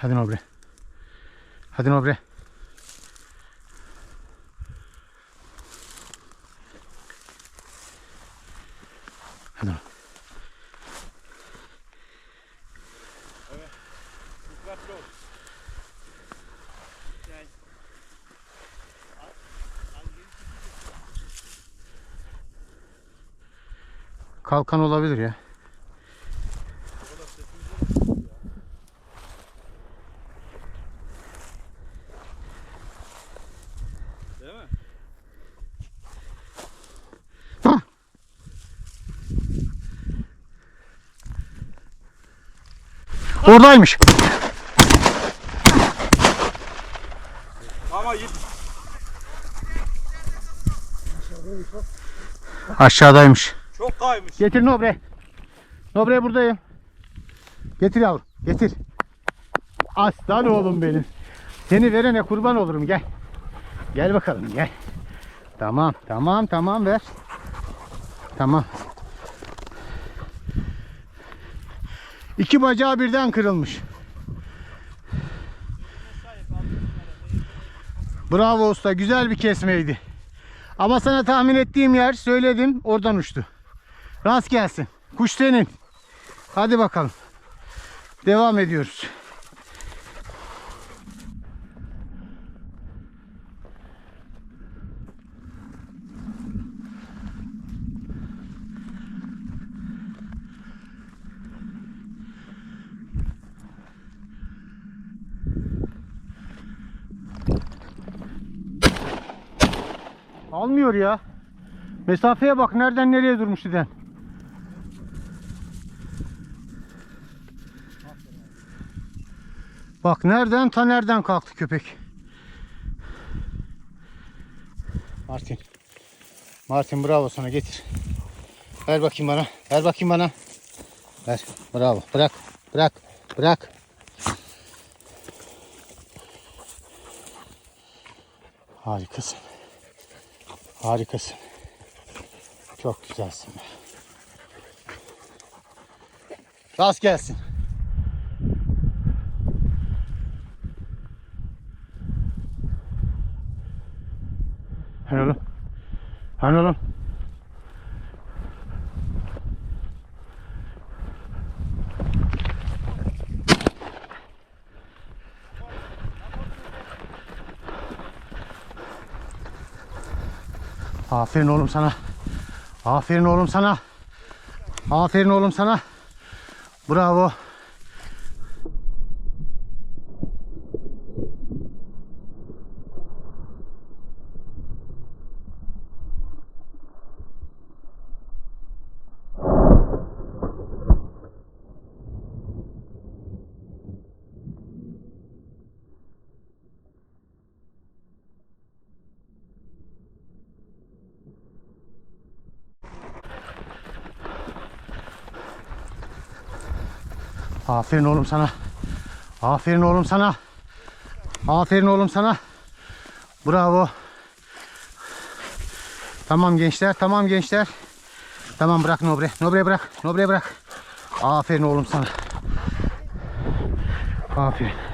Hadi ol. Gel. Al. Al geri Kalkan olabilir ya. Oradaymış. Ama git. Aşağıdaymış. Çok kaymış. Getir Nobre. Nobre buradayım. Getir yavrum. Getir. Aslan oğlum benim. Seni verene kurban olurum gel. Gel bakalım gel. Tamam tamam tamam ver. Tamam. İki bacağı birden kırılmış. Bravo usta güzel bir kesmeydi. Ama sana tahmin ettiğim yer söyledim oradan uçtu. Rast gelsin. Kuş senin. Hadi bakalım. Devam ediyoruz. Almıyor ya. Mesafeye bak nereden nereye durmuş Diden. Bak nereden ta nereden kalktı köpek. Martin. Martin bravo sana getir. Ver bakayım bana. Ver bakayım bana. Ver. Bravo. Bırak. Bırak. Bırak. Harikasın. Harikasın. Çok güzelsin. Rast gelsin. Hani oğlum? Hani oğlum? Aferin oğlum sana. Aferin oğlum sana. Aferin oğlum sana. Bravo. Aferin oğlum sana. Aferin oğlum sana. Aferin oğlum sana. Bravo. Tamam gençler, tamam gençler. Tamam bırak Nobre. Nobre bırak. Nobre bırak. Aferin oğlum sana. Aferin.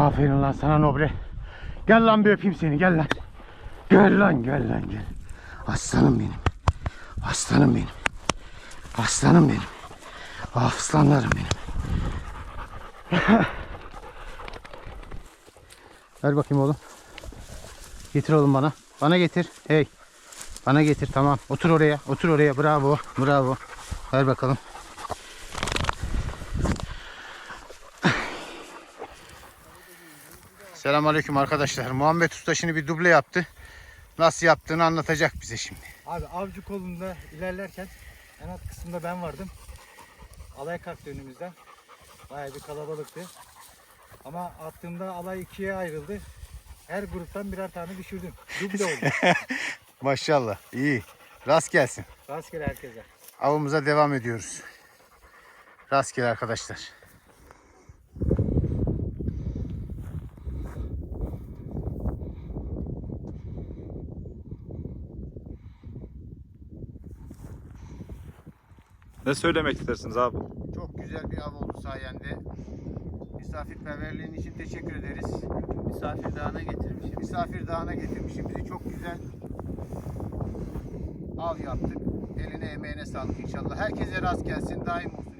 Aferin lan sana Nobre. Gel lan bir öpeyim seni gel lan. Gel lan gel lan gel. Aslanım benim. Aslanım benim. Aslanım benim. Aslanlarım benim. Ver bakayım oğlum. Getir oğlum bana. Bana getir. Hey. Bana getir tamam. Otur oraya. Otur oraya. Bravo. Bravo. Ver bakalım. Selamünaleyküm arkadaşlar. Muhammed Usta şimdi bir duble yaptı. Nasıl yaptığını anlatacak bize şimdi. Abi avcı kolunda ilerlerken en alt kısımda ben vardım. alay kalktı önümüzden. Bayağı bir kalabalıktı. Ama attığımda alay ikiye ayrıldı. Her gruptan birer tane düşürdüm. Duble oldu. Maşallah. iyi. Rast gelsin. Rastgele herkese. Avımıza devam ediyoruz. Rastgele arkadaşlar. Ne söylemek istersiniz abi? Çok güzel bir av oldu sayende. Misafirperverliğin için teşekkür ederiz. Misafir dağına getirmişim. Misafir dağına getirmişim bizi. Çok güzel av yaptık. Eline emeğine sağlık inşallah. Herkese rast gelsin. Daim olsun